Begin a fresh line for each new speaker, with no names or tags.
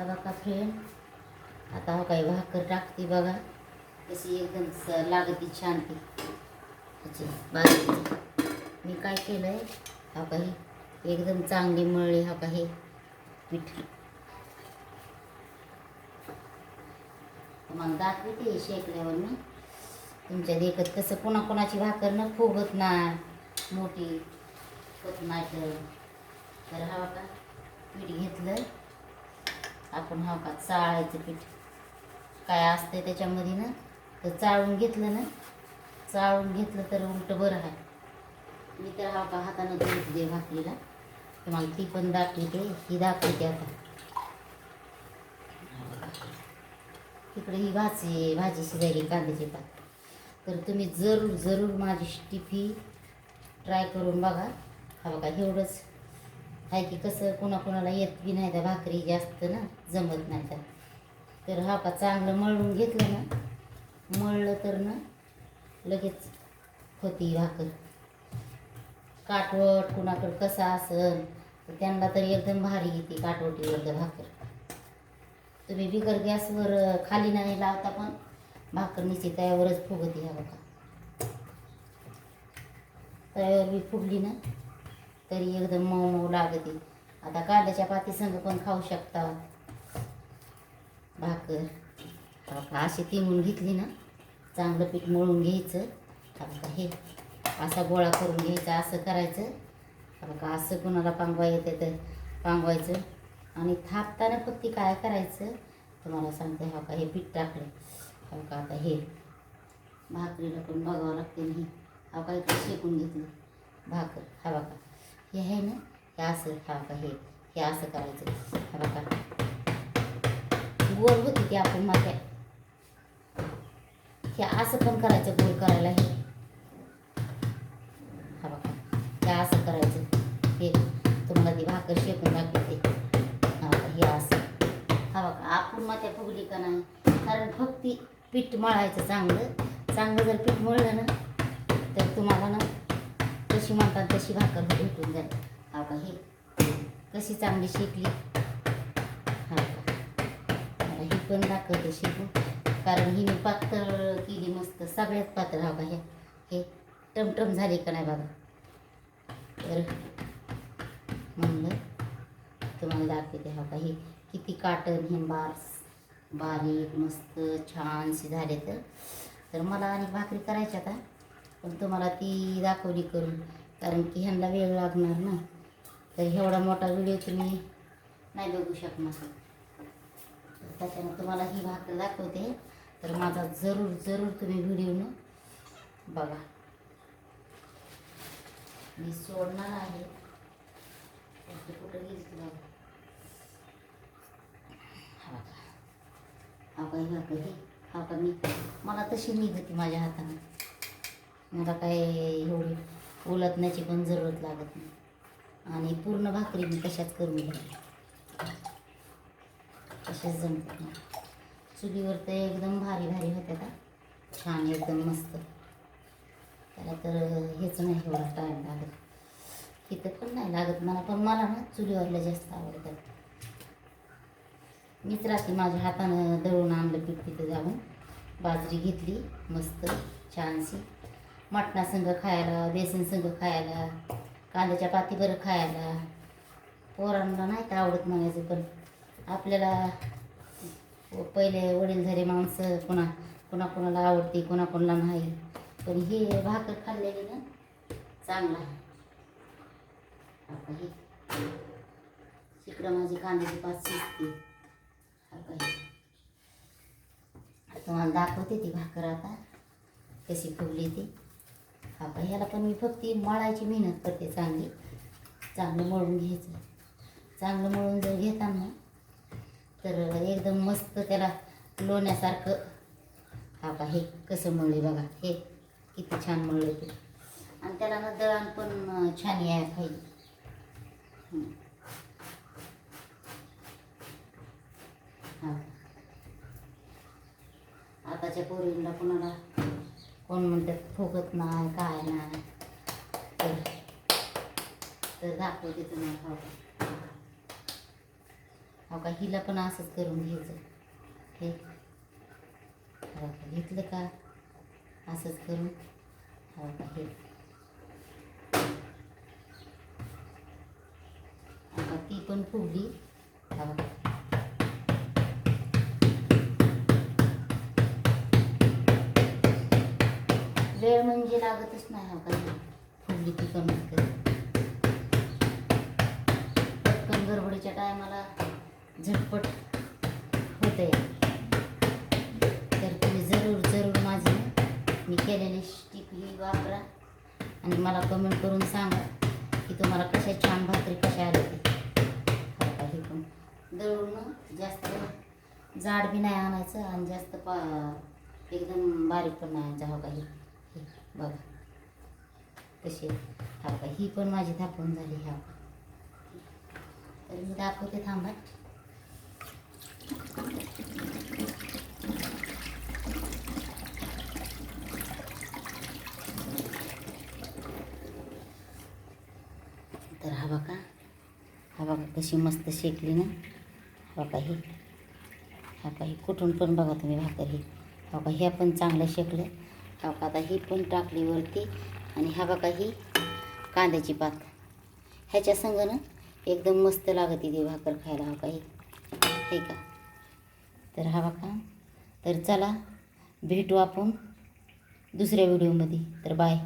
हा बघा फ्रेंड आता हा काही भाकर टाकते बघा. कशी एकदम स लागती छान ती. त्याची मी काय केलं आहे हा. काही एकदम चांगली मळली हा काही पीठ. मग दाखवते शेकल्यावर मी. तुमच्या देखत कसं कोणाकोणाची भाकर न फुगत नाही मोठी. होत नाही तर. तर हा का पीठ घेतलं. आपण हा का चाळायचं पीठ? काय असतंय त्याच्यामध्ये ना तर चाळून घेतलं ना चाळून घेतलं तर उलट बरं आहे. मी तर हा का हातानं दूध दे भाकरीला तुम्हाला ती पण दाखवते ही दाखवते आता. तिकडे ही भाजी भाजी शिजायली कांद्याची पात तर तुम्ही जरूर जरूर माझी टिफी ट्राय करून बघा. हा बघा एवढंच. आहे की कसं कोणाकोणाला येत बी नाही त्या भाकरी जास्त ना जमत नाही त्या. तर हा का चांगलं मळून घेतलं ना मळलं तर ना लगेच होती भाकर. काटवट कुणाकडं कसा असन तर त्यांना तर एकदम भारी येते काटवटीवर भाकर. तुम्ही बिगर गॅसवर खाली नाही लावता पण भाकर निश्चित तयावरच फुगती ह्या बघा. तयावर बी फुगली ना तरी एकदम मऊ मऊ लागते. आता कांद्याच्या पाती संग पण खाऊ शकता? भाकर. अशी तिमून घेतली ना चांगलं पीठ मळून घ्यायचं. हा हे असा गोळा करून घ्यायचा असं करायचं. हा बघा असं कोणाला पांगवा येते तर पांगवायचं. आणि थापताना फक्त काय करायचं? तुम्हाला सांगते हा का हे पीठ टाकलं. हा का आता हे भाकरीला पण बघावं लागते नाही. हा का इकडे शेकून घेतलं. भाकर हा बघा. हे आहे ना हे असं हा का हे हे असं करायचं. हा बघा. गोल होती ती आपण माथ्या हे असं पण करायचं गोल करायला हे. हा बघा. हे असं करायचं. हे तुम्हाला ती भाकर शेकून दाखवते हा बघा हे असं. हा बघा आपण मात्या फुगली का नाही? कारण फक्त पीठ मळायचं चांगलं. चांगलं जर पीठ मळलं ना तर तुम्हाला ना कशी म्हणतात तशी भाकर भेटून जाईल हा का हे? कशी चांगली शिकली? हा का? ही पण दाखवते शिकू कारण ही मी पातळ केली मस्त सगळ्यात पातळ हा का हे? हे टमटम झाली का नाही बघा तर म्हणलं तुम्हाला दाखवते हा का हे? किती काटन हे बार्स बारीक मस्त छानशी झाले तर. तर मला आणि भाकरी करायच्या आता पण तुम्हाला ती दाखवली करून कारण की ह्यांना वेळ लागणार ना. तर एवढा मोठा व्हिडिओ तुम्ही नाही बघू शकणार. त्याच्यानं तुम्हाला ही भाकर दाखवते. तर माझा जरूर जरूर तुम्ही व्हिडिओनं बघा. मी सोडणार आहे. कुठं गेली ती बघा. हा बघा. हा काही भाकर ही हा का मी मला तशी निघते माझ्या हाताने. मला काय एवढी उलटण्याची पण जरूरत लागत नाही. आणि पूर्ण भाकरी मी कशात करून घेते तशाच जमत नाही. चुलीवर तर एकदम भारी भारी होत्या का छान एकदम मस्त. त्याला तर हेच नाही एवढा टाईम लागत. इथं पण नाही लागत मला पण मला ना चुलीवरला जास्त आवडतात मीच रात्री माझ्या हातानं दळून आणलं पीठ तिथं जाऊन. बाजरी घेतली मस्त छानशी. मटणा संग खायला बेसन संग खायला कांद्याच्या पातीवर खायला. पोरांना नाही तर आवडत म्हणायचं पण आपल्याला पहिले वडील झाले माणसं कोणा कोणाकोणाला आवडते कोणाकोणाला नाही. पण हे भाकर खाल्लेली ना चांगला आहे. आता हे इकडं माझी कांद्याची पाच शिजते. हा. तुम्हाला दाखवते ती भाकर आता कशी फुगली ती. आता ह्याला पण मी फक्त मळायची मेहनत करते चांगली. चांगलं मळून घ्यायचं. चांगलं मळून जर घेताना तर एकदम मस्त त्याला लोण्यासारखं. हा का हे कसं मळले बघा हे किती छान मळलं ते. आणि त्याला ना दळण पण छान यायला पाहिजे. हां. आताच्या पोरींना कोणाला कोण म्हणतात फुगत नाही काय नाही. तर तर दाखवते नाही हो. हो का हिला पण असंच करून घ्यायचं. हे. का घेतलं का? असंच करून. हो का हे. का ती पण फुगली. हो वेळ म्हणजे लागतच नाही हा काही फुगली ती कमी पटकन गडबडीच्या टायमाला झटपट होते तर तुम्ही जरूर जरूर माझी मी केलेली स्टिकली वापरा आणि मला कमेंट करून सांगा की तुम्हाला कशा छान भाकरी कशा आल्या ते पण दळून जास्त जाड बी नाही आणायचं आणि जास्त पा एकदम बारीक पण नाही आणायचं हो हा काही बघा. कशी हा का ही पण माझी थापून झाली ह्या तर मी दाखवते थांबा तर हा बघा हा बघा कशी मस्त शेकली ना. हा ही. हा काही कुठून पण बघा तुम्ही भाकर ही. हा का ह्या पण चांगल्या शेकल्या. हा का आता ही पण टाकली वरती. आणि हा बघा ही कांद्याची पात. ह्याच्या संग ना एकदम मस्त लागत ती भाकर खायला हा काही हे का? तर हा बघा. तर चला भेटू आपण दुसऱ्या व्हिडिओमध्ये. तर बाय.